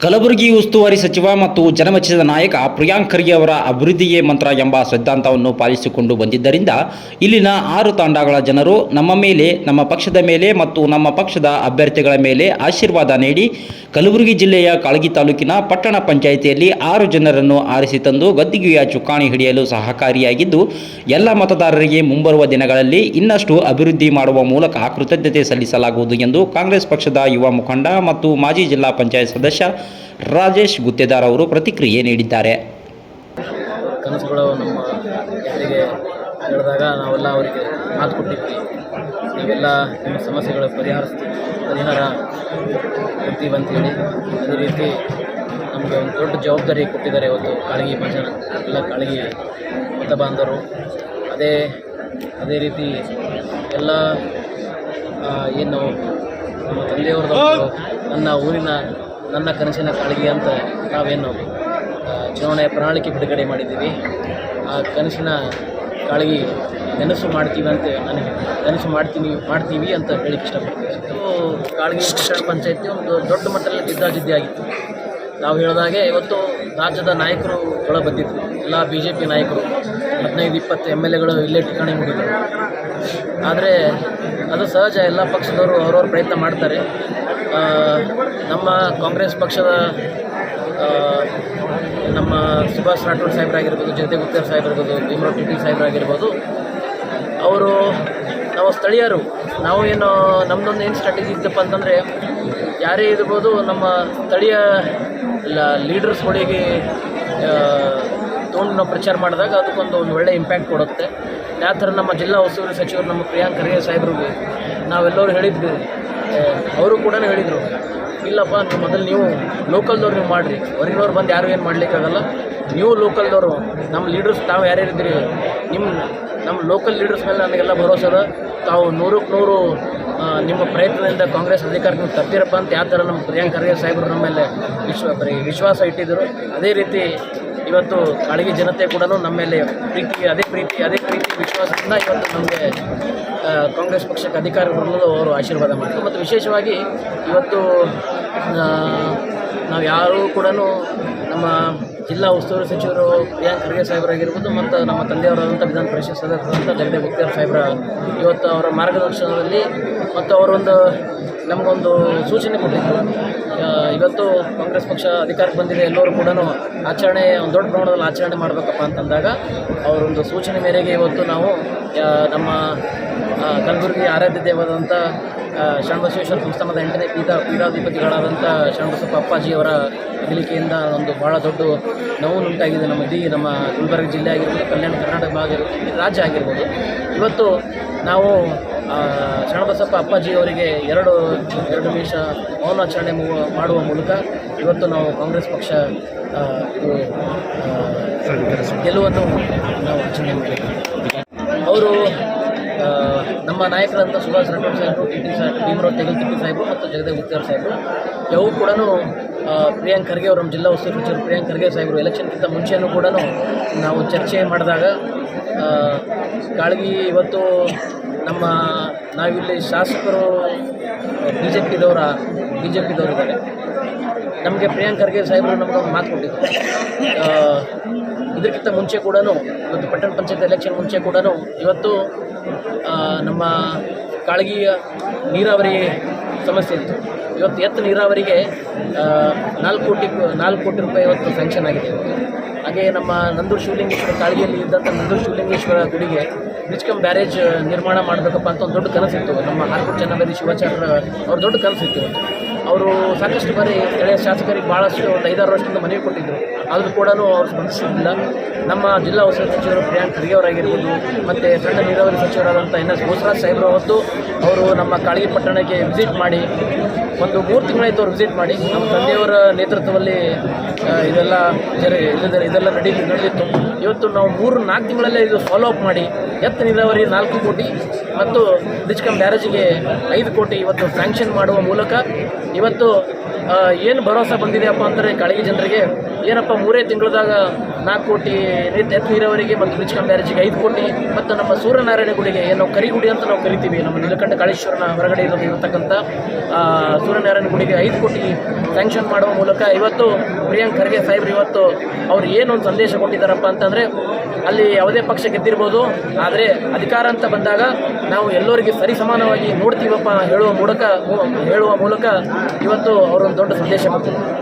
ಕಲಬುರಗಿ ಉಸ್ತುವಾರಿ ಸಚಿವ ಮತ್ತು ಜನಮೆಚ್ಚಿದ ನಾಯಕ ಪ್ರಿಯಾಂಕ್ ಖರ್ಗೆ ಅವರ ಅಭಿವೃದ್ಧಿಯೇ ಮಂತ್ರ ಎಂಬ ಸಿದ್ಧಾಂತವನ್ನು ಪಾಲಿಸಿಕೊಂಡು ಬಂದಿದ್ದರಿಂದ ಇಲ್ಲಿನ ಆರು ತಾಂಡಗಳ ಜನರು ನಮ್ಮ ಮೇಲೆ, ನಮ್ಮ ಪಕ್ಷದ ಮೇಲೆ ಮತ್ತು ನಮ್ಮ ಪಕ್ಷದ ಅಭ್ಯರ್ಥಿಗಳ ಮೇಲೆ ಆಶೀರ್ವಾದ ನೀಡಿ ಕಲಬುರಗಿ ಜಿಲ್ಲೆಯ ಕಾಳಗಿ ತಾಲೂಕಿನ ಪಟ್ಟಣ ಪಂಚಾಯಿತಿಯಲ್ಲಿ ಆರು ಜನರನ್ನು ಆರಿಸಿ ತಂದು ಗದ್ದಿಗೆಯ ಚುಕ್ಕಾಣಿ ಹಿಡಿಯಲು ಸಹಕಾರಿಯಾಗಿದ್ದು, ಎಲ್ಲ ಮತದಾರರಿಗೆ ಮುಂಬರುವ ದಿನಗಳಲ್ಲಿ ಇನ್ನಷ್ಟು ಅಭಿವೃದ್ಧಿ ಮಾಡುವ ಮೂಲಕ ಕೃತಜ್ಞತೆ ಸಲ್ಲಿಸಲಾಗುವುದು ಎಂದು ಕಾಂಗ್ರೆಸ್ ಪಕ್ಷದ ಯುವ ಮುಖಂಡ ಮತ್ತು ಮಾಜಿ ಜಿಲ್ಲಾ ಪಂಚಾಯತ್ ಸದಸ್ಯ ರಾಜೇಶ್ ಗುತ್ತೇದಾರ್ ಅವರು ಪ್ರತಿಕ್ರಿಯೆ ನೀಡಿದ್ದಾರೆ. ಕನಸುಗಳು ನಮ್ಮ ಯಾರಿಗೆ ಹೇಳಿದಾಗ ನಾವೆಲ್ಲ ಅವರಿಗೆ ಮಾತು ಕೊಟ್ಟಿದ್ವಿ ನಾವೆಲ್ಲ ನಿಮ್ಮ ಸಮಸ್ಯೆಗಳ ಪರಿಹರಿಸ್ತೀವಿ ಪರಿಹಾರ ಕೊಡ್ತೀವಿ ಅಂತೇಳಿ ಅದೇ ರೀತಿ ನಮಗೆ ಒಂದು ದೊಡ್ಡ ಜವಾಬ್ದಾರಿ ಕೊಟ್ಟಿದ್ದಾರೆ ಇವತ್ತು ಕಾಳಗಿ ಭಜನ ಎಲ್ಲ ಕಾಳಗಿ ಮತ ಬಾಂಧವರು. ಅದೇ ಅದೇ ರೀತಿ ಎಲ್ಲ ಏನು ನಮ್ಮ ತಂದೆಯವ್ರದ್ದು ನನ್ನ ಊರಿನ ನನ್ನ ಕನಸಿನ ಕಾಳಗಿ ಅಂತ ನಾವೇನು ಚುನಾವಣೆ ಪ್ರಣಾಳಿಕೆ ಬಿಡುಗಡೆ ಮಾಡಿದ್ದೀವಿ. ಆ ಕನಸಿನ ಕಾಳಗಿ ನೆನಸು ಮಾಡ್ತೀವಿ ಅಂತ ನಾನು ನೆನಸು ಮಾಡ್ತೀನಿ, ಮಾಡ್ತೀವಿ ಅಂತ ಹೇಳಿಕ್ಕೆ ಇಷ್ಟಪಡ್ತೀವಿ ಇದು ಕಾಳಗಿ ಶಿಕ್ಷಣ ಪಂಚಾಯತಿ ಒಂದು ದೊಡ್ಡ ಮಟ್ಟದಲ್ಲಿ ಜಿದ್ದಾಜಿದ್ದಿ ಆಗಿತ್ತು. ನಾವು ಹೇಳಿದಾಗೆ ಇವತ್ತು ರಾಜ್ಯದ ನಾಯಕರು ಒಳ ಬಂದಿದ್ರು ಎಲ್ಲ ಬಿ ಜೆ ಪಿ ನಾಯಕರು, ಹದಿನೈದು, ಇಪ್ಪತ್ತು ಎಂ ಎಲ್ ಎಗಳು ಇಲ್ಲೇ ಠಿಕಾಣಿ ಮುಗಿದರು ಆದರೆ ಅದು ಸಹಜ, ಎಲ್ಲ ಪಕ್ಷದವರು ಅವ್ರವ್ರ ಪ್ರಯತ್ನ ಮಾಡ್ತಾರೆ. ನಮ್ಮ ಕಾಂಗ್ರೆಸ್ ಪಕ್ಷದ ನಮ್ಮ ಸುಭಾಷ್ ರಾಠೋಡ್ ಸಾಹೇಬರಾಗಿರ್ಬೋದು ಜಗದೇ ಗುತ್ತೇರ್ ಸಾಹೇಬ್ರಾಗಿರ್ಬೋದು, ಭೀಮರಾವ್ ಟಿ ಟಿ ಸಾಹೇಬ್ರಾಗಿರ್ಬೋದು, ಅವರು ನಾವು ಸ್ಥಳೀಯರು. ನಾವು ಏನು ನಮ್ಮದೊಂದು ಏನು ಸ್ಟ್ರಾಟಜಿ ಇತ್ತಪ್ಪ ಅಂತಂದರೆ, ಯಾರೇ ಇರ್ಬೋದು ನಮ್ಮ ಸ್ಥಳೀಯ ಲೀಡರ್ಸ್ಗಳಿಗೆ ತೊಗೊಂಡು ನಾವು ಪ್ರಚಾರ ಮಾಡಿದಾಗ ಅದಕ್ಕೊಂದು ಒಂದು ಒಳ್ಳೆ ಇಂಪ್ಯಾಕ್ಟ್ ಕೊಡುತ್ತೆ. ಯಾವ ಥರ ನಮ್ಮ ಜಿಲ್ಲಾ ಉಸ್ತುವಾರಿ ಸಚಿವರು ನಮ್ಮ ಪ್ರಿಯಾಂಕ್ ಖರ್ಗೆ ಸಾಹೇಬ್ರಿಗೆ ನಾವೆಲ್ಲರೂ ಹೇಳಿದ್ವಿ ಅವರು ಕೂಡ ಹೇಳಿದರು, ಇಲ್ಲಪ್ಪ, ನೀವು ಮೊದಲು ನೀವು ಲೋಕಲ್ದವ್ರು ನೀವು ಮಾಡಿರಿ. ಹೊರಗಿನವ್ರು ಬಂದು ಯಾರು ಏನು ಮಾಡಲಿಕ್ಕಾಗಲ್ಲ. ನೀವು ಲೋಕಲ್ದವರು, ನಮ್ಮ ಲೀಡರ್ಸ್ ತಾವು ಯಾರ್ಯಾರಿದ್ದೀರಿ ನಿಮ್ಮ, ನಮ್ಮ ಲೋಕಲ್ ಲೀಡರ್ಸ್ ಮೇಲೆ ನನಗೆಲ್ಲ ಭರೋಸೆ ಅದ. ತಾವು ನೂರಕ್ಕೆ ನೂರು ನಿಮ್ಮ ಪ್ರಯತ್ನದಿಂದ ಕಾಂಗ್ರೆಸ್ ಅಧಿಕಾರಕ್ಕೆ ನೀವು ತರ್ತೀರಪ್ಪ ಅಂತ ಯಾವ ಥರ ನಮ್ಮ ಪ್ರಿಯಾಂಕ್ ಖರ್ಗೆ ಸಾಹೇಬರು ನಮ್ಮ ಮೇಲೆ ವಿಶ್ವ ವಿಶ್ವಾಸ ಇಟ್ಟಿದ್ದರು. ಅದೇ ರೀತಿ ಇವತ್ತು ಕಾಳಗಿ ಜನತೆ ಕೂಡ ನಮ್ಮ ಮೇಲೆ ಪ್ರೀತಿ ಅದೇ ಪ್ರೀತಿ ಅದೇ ಪ್ರೀತಿ, ವಿಶ್ವಾಸದಿಂದ ಇವತ್ತು ನಮಗೆ ಕಾಂಗ್ರೆಸ್ ಪಕ್ಷಕ್ಕೆ ಅಧಿಕಾರ ಬರಲು ಅವರು ಆಶೀರ್ವಾದ ಮಾಡಿದರು ಮತ್ತು ವಿಶೇಷವಾಗಿ ಇವತ್ತು ನಾವು ಯಾರೂ ಕೂಡ ನಮ್ಮ ಜಿಲ್ಲಾ ಉಸ್ತುವಾರಿ ಸಚಿವರು ಪ್ರಿಯಾಂಕ್ ಖರ್ಗೆ ಸಾಹೇಬರಾಗಿರ್ಬೋದು ಮತ್ತು ನಮ್ಮ ತಂದೆಯವರಾದಂಥ ವಿಧಾನ ಪರಿಷತ್ ಸದಸ್ಯರಾದಂಥ ಜಗದೇ ಗುಪ್ತೇರ್ ಸಾಹೇಬ್ರ ಇವತ್ತು ಅವರ ಮಾರ್ಗದರ್ಶನದಲ್ಲಿ ಮತ್ತು ಅವರೊಂದು ನಮಗೊಂದು ಸೂಚನೆ ಕೊಟ್ಟಿದ್ದರು ಇವತ್ತು ಕಾಂಗ್ರೆಸ್ ಪಕ್ಷ ಅಧಿಕಾರಕ್ಕೆ ಬಂದಿದೆ ಎಲ್ಲರೂ ಕೂಡ ಆಚರಣೆ, ಒಂದು ದೊಡ್ಡ ಪ್ರಮಾಣದಲ್ಲಿ ಆಚರಣೆ ಮಾಡಬೇಕಪ್ಪ ಅಂತಂದಾಗ ಅವರೊಂದು ಸೂಚನೆ ಮೇರೆಗೆ ಇವತ್ತು ನಾವು ನಮ್ಮ ಕಲಬುರಗಿ ಆರಾಧ್ಯ ದೇವಾದಂಥ ಶರಣಬಸವೇಶ್ವರ ಸಂಸ್ಥಾನದ ಎಂಟನೇ ಪೀಠ ಪೀಠಾಧಿಪತಿಗಳಾದಂಥ ಶರಣಬಸಪ್ಪ ಅಪ್ಪಾಜಿಯವರ ಅಗಲಿಕೆಯಿಂದ ಒಂದು ಭಾಳ ದೊಡ್ಡ ನೋವು ಉಂಟಾಗಿದೆ ನಮ್ಮ ಇಡೀ ನಮ್ಮ ಗುಲ್ಬರ್ಗ ಜಿಲ್ಲೆ ಆಗಿರ್ಬೋದು, ಕಲ್ಯಾಣ ಕರ್ನಾಟಕ ಭಾಗ ರಾಜ್ಯ ಆಗಿರ್ಬೋದು. ಇವತ್ತು ನಾವು ಶರಣಬಸಪ್ಪ ಅಪ್ಪಾಜಿ ಅವರಿಗೆ ಎರಡು ಎರಡು ನಿಮಿಷ ಮೌನಾಚರಣೆ ಮಾಡುವ ಮೂಲಕ ಇವತ್ತು ನಾವು ಕಾಂಗ್ರೆಸ್ ಪಕ್ಷ ಇದು ಗೆಲುವನ್ನು ನಾವು ಆಚರಣೆ ಮಾಡಿದ್ದೇವೆ ಅವರು ನಮ್ಮ ನಾಯಕರಂತ ಸುಭಾಷ್ ರಾಠೋಡ್ ಸಾಹೇಬರು ಟಿ ಟಿ ಸಾಹೇಬ್, ಭೀಮರಾವ್ ತೆಗಲ್ ತಿಪ್ಪಿ ಸಾಹೇಬರು ಮತ್ತು ಜಗದೇವ್ ಗುತ್ತೇರ್ ಸಾಹೇಬರು ಯಾವೂ ಕೂಡ ಪ್ರಿಯಾಂಕ್ ಖರ್ಗೆ ಅವರು ನಮ್ಮ ಜಿಲ್ಲಾ ಉಸ್ತುವಾರಿ ಸಚಿವರು ಪ್ರಿಯಾಂಕ್ ಖರ್ಗೆ ಸಾಹೇಬರು ಎಲೆಕ್ಷನ್ಗಿಂತ ಮುಂಚೆಯೂ ಕೂಡ ನಾವು ಚರ್ಚೆ ಮಾಡಿದಾಗ ಕಾಳಗಿ ಇವತ್ತು ನಮ್ಮ ನಾವಿಲ್ಲಿ ಶಾಸಕರು ಬಿ ಜೆ ಪಿದವರ ಬಿ ಜೆ ಪಿದವರಿದ್ದಾರೆ ನಮಗೆ ಪ್ರಿಯಾಂಕ್ ಖರ್ಗೆ ಸಾಹೇಬರು ನಮ್ಗೆ ಮಾತು ಕೊಟ್ಟಿದ್ರು ಆ, ಇದಕ್ಕಿಂತ ಮುಂಚೆ ಕೂಡ ಇವತ್ತು ಪಟ್ಟಣ ಪಂಚಾಯತ್ ಎಲೆಕ್ಷನ್ ಮುಂಚೆ ಕೂಡ ಇವತ್ತು ನಮ್ಮ ಕಾಳಗಿಯ ನೀರಾವರಿ ಸಮಸ್ಯೆ ಇತ್ತು ಇವತ್ತು ಎತ್ತು ನೀರಾವರಿಗೆ ನಾಲ್ಕು ಕೋಟಿ ನಾಲ್ಕು ಕೋಟಿ ರೂಪಾಯಿ ಇವತ್ತು ಸ್ಯಾಂಕ್ಷನ್ ಆಗಿದೆ. ಹಾಗೆ ನಮ್ಮ ನಂದೂರು ಶಿವಲಿಂಗೇಶ್ವರ ಕಾಳಗಿಯಲ್ಲಿ ಇದ್ದಂಥ ನಂದೂರು ಶಿವಲಿಂಗೇಶ್ವರ ಗುಡಿಗೆ ಬ್ರಿಜ್ಕಮ್ ಬ್ಯಾರೇಜ್ ನಿರ್ಮಾಣ ಮಾಡಬೇಕಪ್ಪ ಅಂತ ಒಂದು ದೊಡ್ಡ ಕನಸಿತ್ತು ನಮ್ಮ ಹಾರ್ಕೋಟ್ ಚನ್ನಬೇರಿ ಶಿವಾಚಾರ್ಯ ಅವ್ರ ದೊಡ್ಡ ಕನಸಿತ್ತು. ಅವರು ಸಾಕಷ್ಟು ಬಾರಿ ಸ್ಥಳೀಯ ಶಾಸಕರಿಗೆ ಭಾಳಷ್ಟು ಒಂದು ಐದಾರು ವರ್ಷದಿಂದ ಮನವಿ ಕೊಟ್ಟಿದ್ದರು ಆದರೂ ಕೂಡ ಅವರು ಸ್ಪಂದಿಸಿದ್ದಿಲ್ಲ ನಮ್ಮ ಜಿಲ್ಲಾ ಉಸ್ತುವಾರಿ ಸಚಿವರು ಪ್ರಿಯಾಂಕ್ ಖರ್ಗೆ ಅವರಾಗಿರ್ಬೋದು, ಮತ್ತು ಸಣ್ಣ ನೀರಾವರಿ ಸಚಿವರಾದಂಥ ಎನ್ ಎಸ್ ಬೋಸರಾಜ್ ಸಾಹೇಬ್ರು ಅವತ್ತು ಅವರು ನಮ್ಮ ಕಾಳಗಿ ಪಟ್ಟಣಕ್ಕೆ ವಿಸಿಟ್ ಮಾಡಿ, ಒಂದು ಮೂರು ತಿಂಗಳಾಯ್ತು ಅವರು ವಿಸಿಟ್ ಮಾಡಿ, ನಮ್ಮ ತಂದೆಯವರ ನೇತೃತ್ವದಲ್ಲಿ ಇದೆಲ್ಲ ಜರಿ ಇದೆಲ್ಲ ಇದೆಲ್ಲ ನಡೀ ನಡೆದಿತ್ತು ಇವತ್ತು ನಾವು ಮೂರು ನಾಲ್ಕು ತಿಂಗಳಲ್ಲೇ ಇದು ಫಾಲೋ ಅಪ್ ಮಾಡಿ. ಎತ್ತ ನೀರಾವರಿ ನಾಲ್ಕು ಕೋಟಿ ಮತ್ತು ಡಿಚ್ಕಮ್ ಬ್ಯಾರೇಜಿಗೆ ಐದು ಕೋಟಿ ಇವತ್ತು ಸ್ಯಾಂಕ್ಷನ್ ಮಾಡುವ ಮೂಲಕ ಇವತ್ತು ಏನು ಭರವಸೆ ಬಂದಿದೆಯಪ್ಪ ಅಂದರೆ ಕಾಳಿಗೆ ಜನರಿಗೆ ಏನಪ್ಪ, ಮೂರೇ ತಿಂಗಳದಾಗ ನಾಲ್ಕು ಕೋಟಿ ಎತ್ತು ನೀರಾವರಿಗೆ ಮತ್ತು ಬ್ರಿಜ್ ಬ್ಯಾರೇಜಿಗೆ ಐದು ಕೋಟಿ. ಮತ್ತು ನಮ್ಮ ಸೂರ್ಯನಾರಾಯಣ ಗುಡಿಗೆ ಏನು ಕರಿಗುಡಿ ಅಂತ ನಾವು ಕರಿತೀವಿ. ನಮ್ಮ ನೀಲಕಂಠ ಕಾಳೇಶ್ವರನ ಹೊರಗಡೆ ಇರತಕ್ಕಂಥ ಸೂರ್ಯನಾರಾಯಣ ಗುಡಿಗೆ ಐದು ಕೋಟಿ ಸ್ಯಾಂಕ್ಷನ್ ಮಾಡುವ ಮೂಲಕ ಇವತ್ತು ಪ್ರಿಯಾಂಕ್ ಖರ್ಗೆ ಸಾಹೇಬ್ರು ಇವತ್ತು ಅವ್ರು ಏನೊಂದು ಸಂದೇಶ ಕೊಟ್ಟಿದ್ದಾರಪ್ಪ ಅಂತಂದರೆ, ಅಲ್ಲಿ ಯಾವುದೇ ಪಕ್ಷ ಗೆದ್ದಿರ್ಬೋದು, ಆದರೆ ಅಧಿಕಾರ ಅಂತ ಬಂದಾಗ ನಾವು ಎಲ್ಲರಿಗೆ ಸರಿ ಸಮಾನವಾಗಿ ನೋಡ್ತೀವಪ್ಪ ಹೇಳುವ ಮೂಲಕ ಹೇಳುವ ಮೂಲಕ ಇವತ್ತು ಅವರೊಂದು ದೊಡ್ಡ ಸಂದೇಶ ಕೊಟ್ಟಿದ್ದಾರೆ.